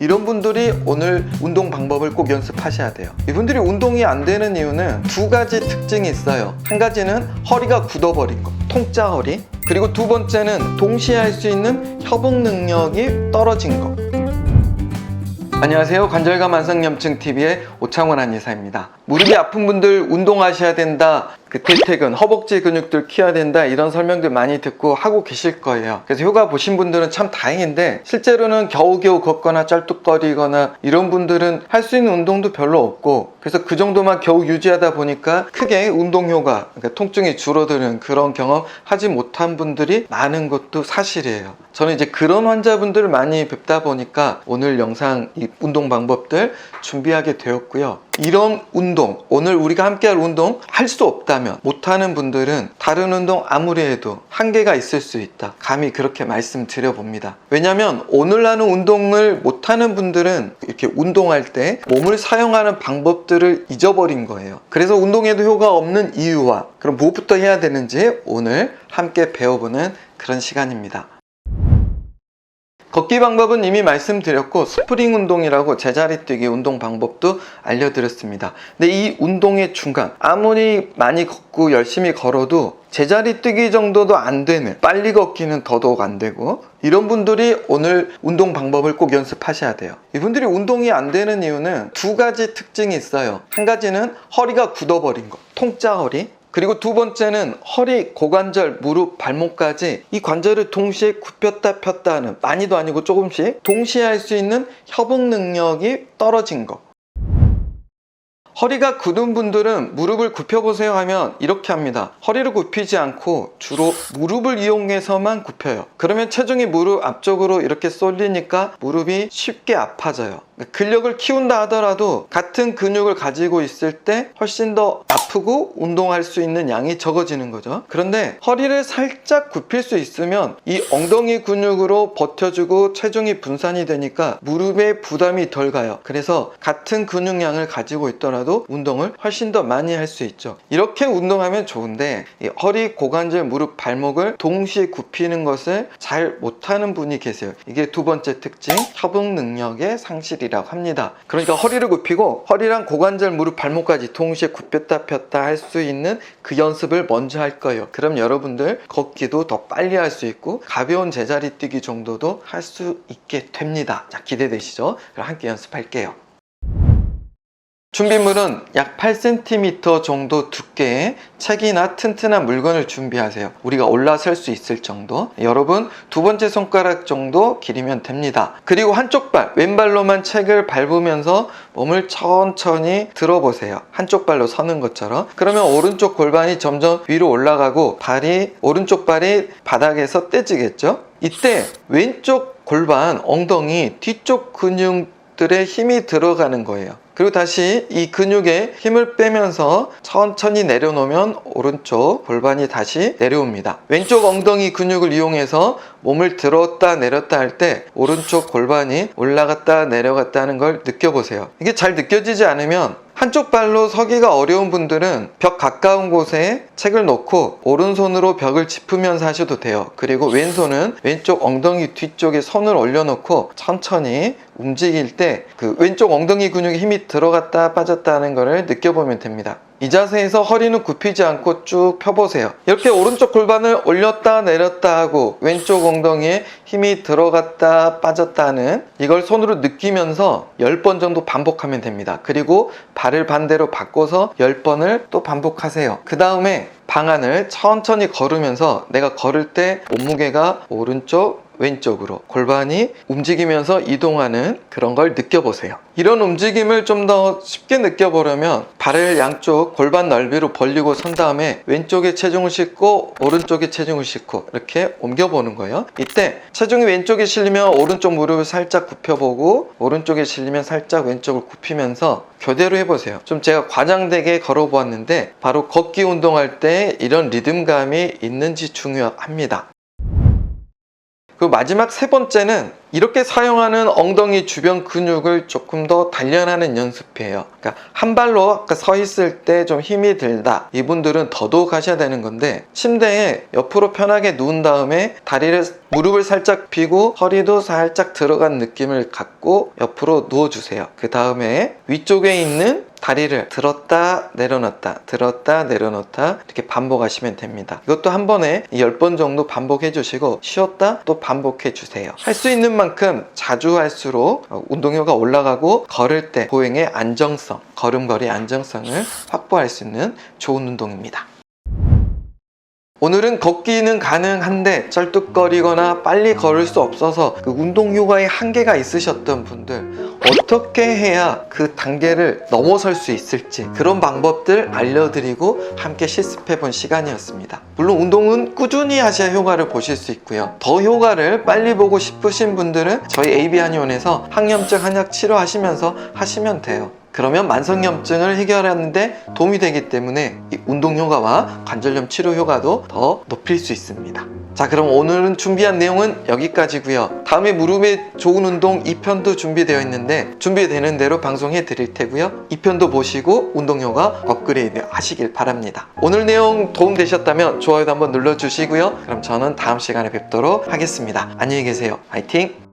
이런 분들이 오늘 운동 방법을 꼭 연습하셔야 돼요. 이분들이 운동이 안 되는 이유는 두 가지 특징이 있어요. 한 가지는 허리가 굳어버린 거, 통짜 허리. 그리고 두 번째는 동시에 할 수 있는 협응 능력이 떨어진 거. 안녕하세요. 관절과 만성염증 TV의 오창원 한의사입니다. 무릎이 아픈 분들 운동하셔야 된다. 그 대퇴근, 허벅지 근육들 키워야 된다. 이런 설명들 많이 듣고 하고 계실 거예요. 그래서 효과 보신 분들은 참 다행인데 실제로는 겨우겨우 걷거나 쩔뚝거리거나 이런 분들은 할 수 있는 운동도 별로 없고 그래서 그 정도만 겨우 유지하다 보니까 크게 운동 효과, 그러니까 통증이 줄어드는 그런 경험 하지 못한 분들이 많은 것도 사실이에요. 저는 이제 그런 환자분들을 많이 뵙다 보니까 오늘 영상 이 운동 방법들 준비하게 되었고요. 이런 운동, 오늘 우리가 함께 할 운동 할 수 없다 면 못하는 분들은 다른 운동 아무리 해도 한계가 있을 수 있다. 감히 그렇게 말씀드려 봅니다. 왜냐면 오늘 하는 운동을 못하는 분들은 이렇게 운동할 때 몸을 사용하는 방법들을 잊어버린 거예요. 그래서 운동에도 효과 없는 이유와 그럼 무엇부터 해야 되는지 오늘 함께 배워보는 그런 시간입니다. 걷기 방법은 이미 말씀드렸고 스프링 운동이라고 제자리 뛰기 운동 방법도 알려드렸습니다. 근데 이 운동의 중간 아무리 많이 걷고 열심히 걸어도 제자리 뛰기 정도도 안 되는 빨리 걷기는 더더욱 안 되고 이런 분들이 오늘 운동 방법을 꼭 연습하셔야 돼요. 이분들이 운동이 안 되는 이유는 두 가지 특징이 있어요. 한 가지는 허리가 굳어버린 거, 통짜 허리. 그리고 두 번째는 허리, 고관절, 무릎, 발목까지 이 관절을 동시에 굽혔다 폈다 하는 많이도 아니고 조금씩 동시에 할 수 있는 협응 능력이 떨어진 거. 허리가 굳은 분들은 무릎을 굽혀보세요 하면 이렇게 합니다. 허리를 굽히지 않고 주로 무릎을 이용해서만 굽혀요. 그러면 체중이 무릎 앞쪽으로 이렇게 쏠리니까 무릎이 쉽게 아파져요. 근력을 키운다 하더라도 같은 근육을 가지고 있을 때 훨씬 더 아프고 운동할 수 있는 양이 적어지는 거죠. 그런데 허리를 살짝 굽힐 수 있으면 이 엉덩이 근육으로 버텨주고 체중이 분산이 되니까 무릎에 부담이 덜 가요. 그래서 같은 근육량을 가지고 있더라도 운동을 훨씬 더 많이 할 수 있죠. 이렇게 운동하면 좋은데 이 허리, 고관절, 무릎, 발목을 동시에 굽히는 것을 잘 못하는 분이 계세요. 이게 두 번째 특징, 협응 능력의 상실이 라고 합니다. 그러니까 허리를 굽히고 허리랑 고관절, 무릎, 발목까지 동시에 굽혔다 폈다 할 수 있는 그 연습을 먼저 할 거예요. 그럼 여러분들 걷기도 더 빨리 할 수 있고 가벼운 제자리 뛰기 정도도 할 수 있게 됩니다. 자, 기대되시죠? 그럼 함께 연습할게요. 준비물은 약 8cm 정도 두께의 책이나 튼튼한 물건을 준비하세요. 우리가 올라설 수 있을 정도. 여러분, 두 번째 손가락 정도 길이면 됩니다. 그리고 한쪽 발, 왼발로만 책을 밟으면서 몸을 천천히 들어보세요. 한쪽 발로 서는 것처럼. 그러면 오른쪽 골반이 점점 위로 올라가고 발이, 오른쪽 발이 바닥에서 떼지겠죠? 이때 왼쪽 골반, 엉덩이, 뒤쪽 근육 들의 힘이 들어가는 거예요. 그리고 다시 이 근육에 힘을 빼면서 천천히 내려놓으면 오른쪽 골반이 다시 내려옵니다. 왼쪽 엉덩이 근육을 이용해서 몸을 들었다 내렸다 할 때 오른쪽 골반이 올라갔다 내려갔다 하는 걸 느껴보세요. 이게 잘 느껴지지 않으면 한쪽 발로 서기가 어려운 분들은 벽 가까운 곳에 책을 놓고 오른손으로 벽을 짚으면서 하셔도 돼요. 그리고 왼손은 왼쪽 엉덩이 뒤쪽에 손을 올려놓고 천천히 움직일 때 그 왼쪽 엉덩이 근육에 힘이 들어갔다 빠졌다 하는 것을 느껴보면 됩니다. 이 자세에서 허리는 굽히지 않고 쭉 펴보세요. 이렇게 오른쪽 골반을 올렸다 내렸다 하고 왼쪽 엉덩이에 힘이 들어갔다 빠졌다 하는 이걸 손으로 느끼면서 10번 정도 반복하면 됩니다. 그리고 발을 반대로 바꿔서 10번을 또 반복하세요. 그 다음에 방안을 천천히 걸으면서 내가 걸을 때 몸무게가 오른쪽 왼쪽으로 골반이 움직이면서 이동하는 그런 걸 느껴보세요. 이런 움직임을 좀 더 쉽게 느껴보려면 발을 양쪽 골반 넓이로 벌리고 선 다음에 왼쪽에 체중을 싣고 오른쪽에 체중을 싣고 이렇게 옮겨보는 거예요. 이때 체중이 왼쪽에 실리면 오른쪽 무릎을 살짝 굽혀보고 오른쪽에 실리면 살짝 왼쪽을 굽히면서 교대로 해보세요. 좀 제가 과장되게 걸어보았는데 바로 걷기 운동할 때 이런 리듬감이 있는지 중요합니다. 그리고 마지막 세 번째는 이렇게 사용하는 엉덩이 주변 근육을 조금 더 단련하는 연습이에요. 그러니까 한 발로 서 있을 때 좀 힘이 들다. 이분들은 더더욱 하셔야 되는 건데 침대에 옆으로 편하게 누운 다음에 다리를 무릎을 살짝 펴고 허리도 살짝 들어간 느낌을 갖고 옆으로 누워주세요. 그 다음에 위쪽에 있는 다리를 들었다 내려놨다 들었다 내려놓다 이렇게 반복하시면 됩니다. 이것도 한 번에 10번 정도 반복해 주시고 쉬었다 또 반복해 주세요. 할 수 있는 만큼 자주 할수록 어, 운동효가 올라가고 걸을 때 보행의 안정성, 걸음걸이 안정성을 확보할 수 있는 좋은 운동입니다. 오늘은 걷기는 가능한데 쩔뚝거리거나 빨리 걸을 수 없어서 그 운동 효과에 한계가 있으셨던 분들 어떻게 해야 그 단계를 넘어설 수 있을지 그런 방법들 알려드리고 함께 실습해 본 시간이었습니다. 물론 운동은 꾸준히 하셔야 효과를 보실 수 있고요. 더 효과를 빨리 보고 싶으신 분들은 저희 AB 한의원에서 항염증 한약 치료하시면서 하시면 돼요. 그러면 만성염증을 해결하는데 도움이 되기 때문에 이 운동 효과와 관절염 치료 효과도 더 높일 수 있습니다. 자, 그럼 오늘은 준비한 내용은 여기까지고요. 다음에 무릎에 좋은 운동 2편도 준비되어 있는데 준비되는 대로 방송해 드릴 테고요. 2편도 보시고 운동 효과 업그레이드 하시길 바랍니다. 오늘 내용 도움 되셨다면 좋아요도 한번 눌러 주시고요. 그럼 저는 다음 시간에 뵙도록 하겠습니다. 안녕히 계세요. 화이팅!